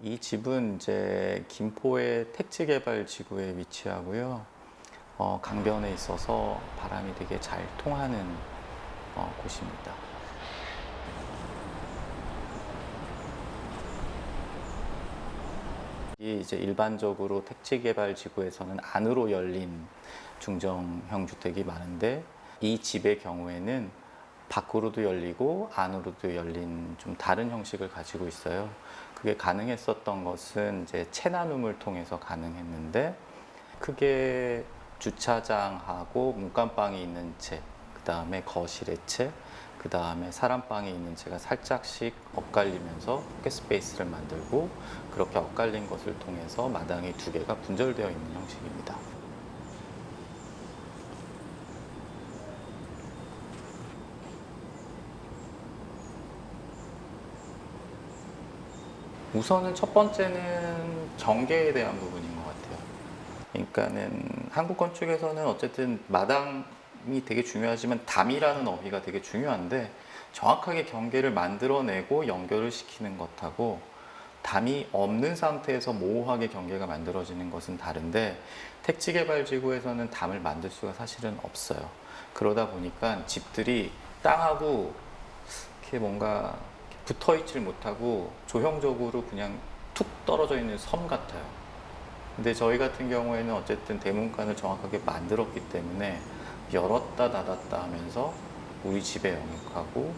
이 집은 이제 김포의 택지 개발 지구에 위치하고요. 어, 강변에 있어서 바람이 되게 잘 통하는 어, 곳입니다. 이 이제 일반적으로 택지 개발 지구에서는 안으로 열린 중정형 주택이 많은데 이 집의 경우에는 밖으로도 열리고 안으로도 열린 좀 다른 형식을 가지고 있어요. 그게 가능했었던 것은 이제 채나눔을 통해서 가능했는데 크게 주차장하고 문간방이 있는 채, 그 다음에 거실의 채, 그 다음에 사람방이 있는 채가 살짝씩 엇갈리면서 포켓 스페이스를 만들고 그렇게 엇갈린 것을 통해서 마당이 두 개가 분절되어 있는 형식입니다. 우선은 첫 번째는 경계에 대한 부분인 것 같아요. 그러니까는 한국 건축에서는 어쨌든 마당이 되게 중요하지만 담이라는 어휘가 되게 중요한데 정확하게 경계를 만들어내고 연결을 시키는 것하고 담이 없는 상태에서 모호하게 경계가 만들어지는 것은 다른데 택지개발지구에서는 담을 만들 수가 사실은 없어요. 그러다 보니까 집들이 땅하고 이렇게 뭔가 붙어 있질 못하고 조형적으로 그냥 툭 떨어져 있는 섬 같아요. 근데 저희 같은 경우에는 어쨌든 대문간을 정확하게 만들었기 때문에 열었다 닫았다 하면서 우리 집에 영역하고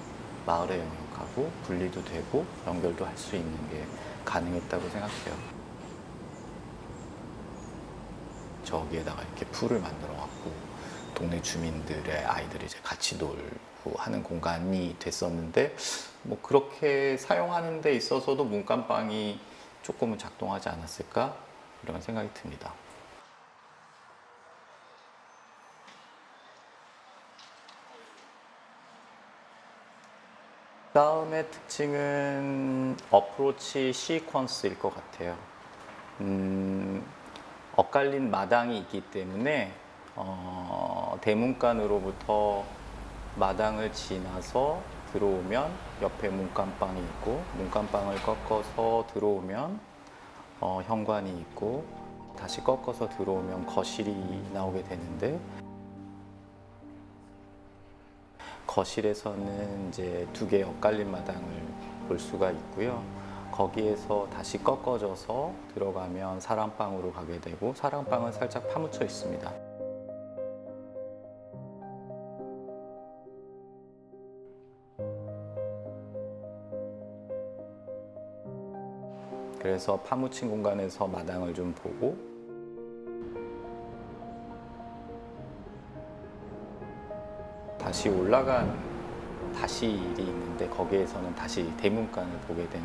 마을에 영역하고 분리도 되고 연결도 할 수 있는 게 가능했다고 생각해요. 저기에다가 이렇게 풀을 만들어 동네 주민들의 아이들이 이제 같이 놀고 하는 공간이 됐었는데 뭐 그렇게 사용하는 데 있어서도 문간방이 조금은 작동하지 않았을까 이런 생각이 듭니다. 다음의 특징은 어프로치 시퀀스일 것 같아요. 음, 엇갈린 마당이 있기 때문에 어, 대문간으로부터 마당을 지나서 들어오면 옆에 문간방이 있고 문간방을 꺾어서 들어오면 어, 현관이 있고 다시 꺾어서 들어오면 거실이 나오게 되는데 거실에서는 이제 두 개의 엇갈린 마당을 볼 수가 있고요. 거기에서 다시 꺾어져서 들어가면 사랑방으로 가게 되고 사랑방은 살짝 파묻혀 있습니다. 그래서 파묻힌 공간에서 마당을 좀 보고. 다시 올라간 다시 일이 있는데 거기에서는 다시 대문간을 보게 되는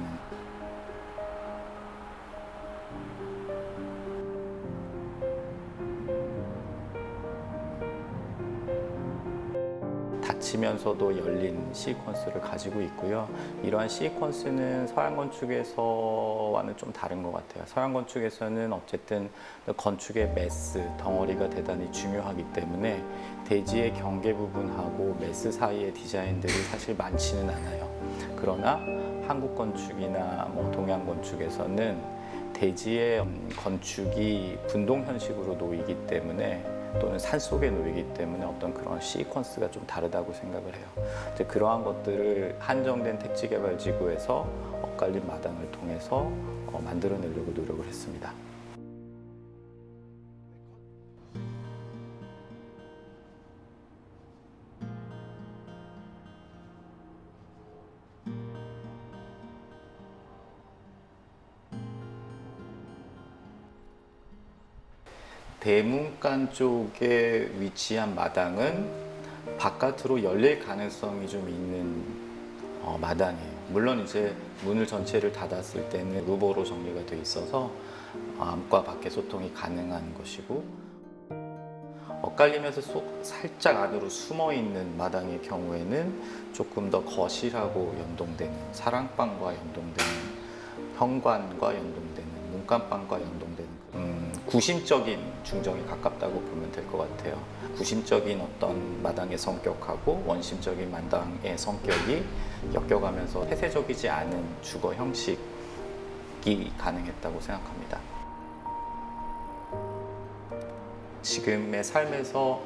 닫히면서도 열린 시퀀스를 가지고 있고요. 이러한 시퀀스는 서양 건축에서와는 좀 다른 것 같아요. 서양 건축에서는 어쨌든 건축의 매스, 덩어리가 대단히 중요하기 때문에 대지의 경계 부분하고 매스 사이의 디자인들이 사실 많지는 않아요. 그러나 한국 건축이나 뭐 동양 건축에서는 대지의 음, 건축이 분동 현식으로 놓이기 때문에 또는 산 속에 놓이기 때문에 어떤 그런 시퀀스가 좀 다르다고 생각을 해요. 이제 그러한 것들을 한정된 택지 개발 지구에서 엇갈린 마당을 통해서 어, 만들어내려고 노력을 했습니다. 대문간 쪽에 위치한 마당은 바깥으로 열릴 가능성이 좀 있는 어, 마당이에요. 물론 이제 문을 전체를 닫았을 때는 루버로 정리가 돼 있어서 안과 밖의 소통이 가능한 것이고 엇갈리면서 속 살짝 안으로 숨어 있는 마당의 경우에는 조금 더 거실하고 연동되는 사랑방과 연동되는 현관과 연동되는 문간방과 연동되는 음, 구심적인 중정에 가깝다고 보면 될 것 같아요. 구심적인 어떤 마당의 성격하고 원심적인 마당의 성격이 엮여가면서 폐쇄적이지 않은 주거 형식이 가능했다고 생각합니다. 지금의 삶에서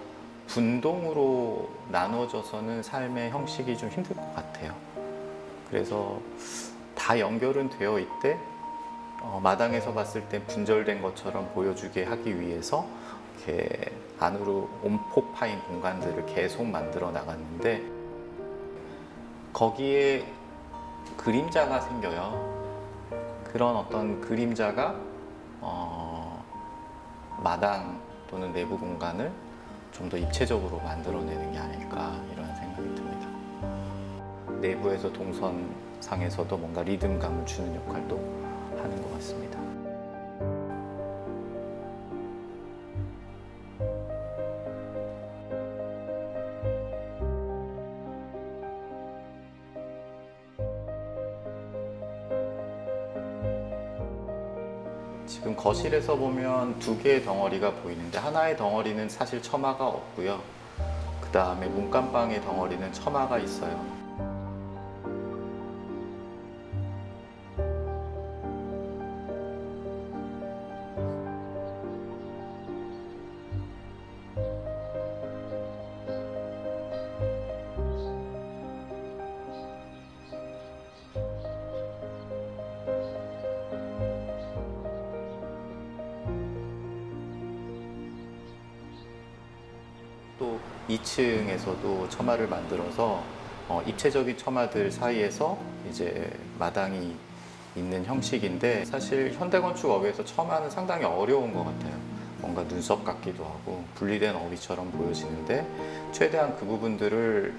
분동으로 나눠져서는 삶의 형식이 좀 힘들 것 같아요. 그래서 다 연결은 되어 있대 어, 마당에서 봤을 때 분절된 것처럼 보여주게 하기 위해서 이렇게 안으로 온폭 파인 공간들을 계속 만들어 나갔는데 거기에 그림자가 생겨요. 그런 어떤 그림자가 어, 마당 또는 내부 공간을 좀 더 입체적으로 만들어내는 게 아닐까 이런 생각이 듭니다. 내부에서 동선상에서도 뭔가 리듬감을 주는 역할도 지금 거실에서 보면 두 개의 덩어리가 보이는데 하나의 덩어리는 사실 처마가 없고요. 그 다음에 문간방의 덩어리는 처마가 있어요. 또 2층에서도 처마를 만들어서 어, 입체적인 처마들 사이에서 이제 마당이 있는 형식인데 사실 현대 건축 업에서 처마는 상당히 어려운 것 같아요. 뭔가 눈썹 같기도 하고 분리된 어휘처럼 보여지는데 최대한 그 부분들을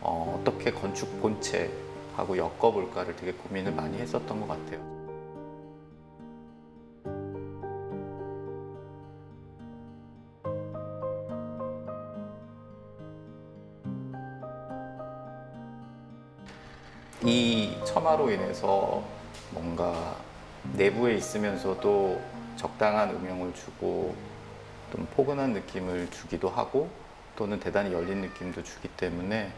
어, 어떻게 건축 본체하고 엮어볼까를 되게 고민을 많이 했었던 것 같아요. 이 처마로 인해서 뭔가 내부에 있으면서도 적당한 음영을 주고 좀 포근한 느낌을 주기도 하고 또는 대단히 열린 느낌도 주기 때문에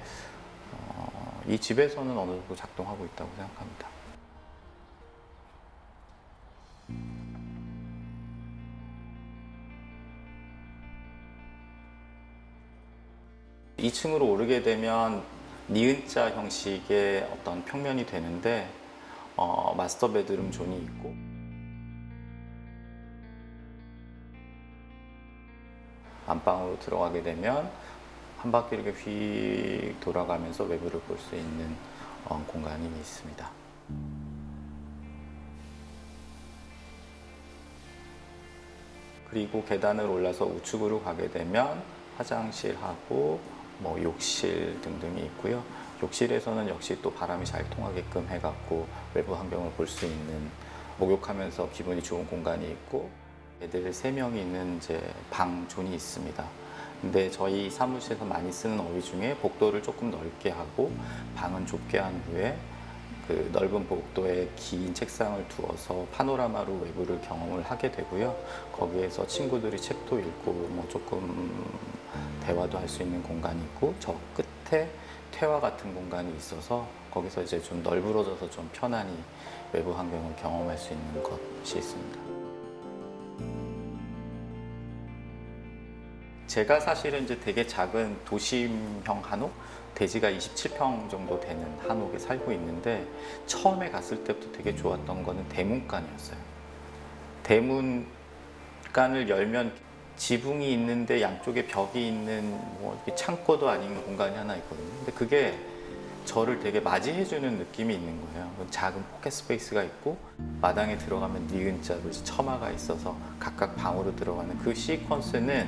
어, 이 집에서는 어느 정도 작동하고 있다고 생각합니다. 이층으로 오르게 되면 니은자 형식의 어떤 평면이 되는데 어, 마스터 베드룸 존이 있고 안방으로 들어가게 되면 한 바퀴 이렇게 휙 돌아가면서 외부를 볼 수 있는 어, 공간이 있습니다. 그리고 계단을 올라서 우측으로 가게 되면 화장실하고 뭐 욕실 등등이 있고요. 욕실에서는 역시 또 바람이 잘 통하게끔 해갖고 외부 환경을 볼 수 있는 목욕하면서 기분이 좋은 공간이 있고 애들 세 명이 있는 이제 방 존이 있습니다. 근데 저희 사무실에서 많이 쓰는 어휘 중에 복도를 조금 넓게 하고 방은 좁게 한 후에 그 넓은 복도에 긴 책상을 두어서 파노라마로 외부를 경험을 하게 되고요. 거기에서 친구들이 책도 읽고 뭐 조금 대화도 할 수 있는 공간이 있고 저 끝에 퇴화 같은 공간이 있어서 거기서 이제 좀 널브러져서 좀 편안히 외부 환경을 경험할 수 있는 것이 있습니다. 제가 사실은 이제 되게 작은 도심형 한옥, 대지가 27평 정도 되는 한옥에 살고 있는데 처음에 갔을 때부터 되게 좋았던 거는 대문간이었어요. 대문간을 열면 지붕이 있는데 양쪽에 벽이 있는 뭐 창고도 아닌 공간이 하나 있거든요. 근데 그게 저를 되게 맞이해주는 느낌이 있는 거예요. 작은 포켓 스페이스가 있고 마당에 들어가면 니은자로 이제 처마가 있어서 각각 방으로 들어가는 그 시퀀스는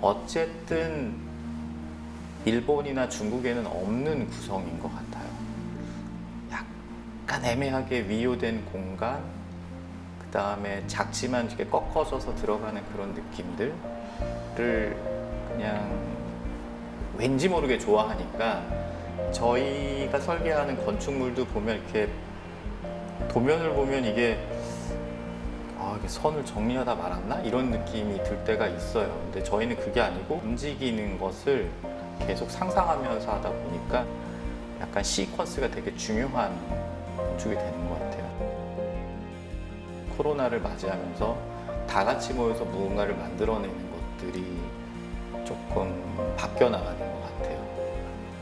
어쨌든 일본이나 중국에는 없는 구성인 것 같아요. 약간 애매하게 위요된 공간, 그 다음에 작지만 이렇게 꺾어져서 들어가는 그런 느낌들을 그냥 왠지 모르게 좋아하니까 저희가 설계하는 건축물도 보면 이렇게 도면을 보면 이게 아, 이게 선을 정리하다 말았나? 이런 느낌이 들 때가 있어요. 근데 저희는 그게 아니고 움직이는 것을 계속 상상하면서 하다 보니까 약간 시퀀스가 되게 중요한 건축이 되는 것 같아요. 코로나를 맞이하면서 다 같이 모여서 무언가를 만들어내는 것들이 조금 바뀌어 나가는 것 같아요.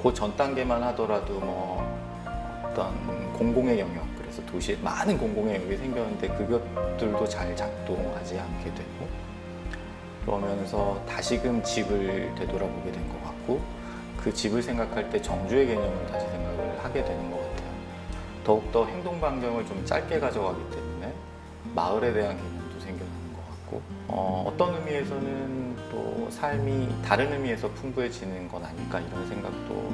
그 전 단계만 하더라도 뭐 어떤 공공의 영역, 그래서 도시에 많은 공공의 영역이 생겼는데 그것들도 잘 작동하지 않게 되고 그러면서 다시금 집을 되돌아보게 된 것 같고 그 집을 생각할 때 정주의 개념을 다시 생각을 하게 되는 것 같아요. 더욱더 행동 반경을 좀 짧게 가져가기 때문에 마을에 대한 개념도 생겨나는 것 같고 어, 떤 의미에서는 또 삶이 다른 의미에서 풍부해지는 건 아닐까 이런 생각도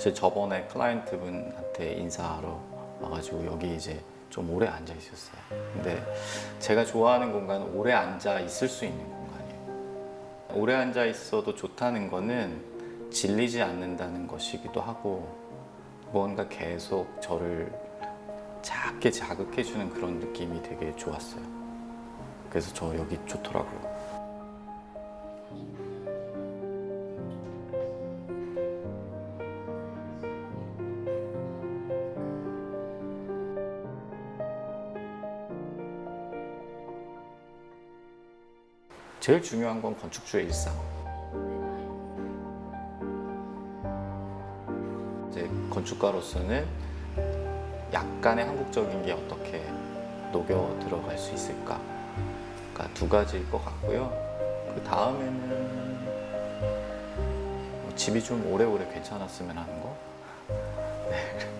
사실 저번에 클라이언트 분한테 인사하러 와가지고 여기 이제 좀 오래 앉아 있었어요. 근데 제가 좋아하는 공간은 오래 앉아 있을 수 있는 공간이에요. 오래 앉아 있어도 좋다는 거는 질리지 않는다는 것이기도 하고 뭔가 계속 저를 작게 자극해주는 그런 느낌이 되게 좋았어요. 그래서 저 여기 좋더라고요. 제일 중요한 건 건축주의 일상. 이제 건축가로서는 약간의 한국적인 게 어떻게 녹여 들어갈 수 있을까? 그러니까 두 가지일 것 같고요. 그 다음에는 뭐 집이 좀 오래오래 괜찮았으면 하는 거. 네.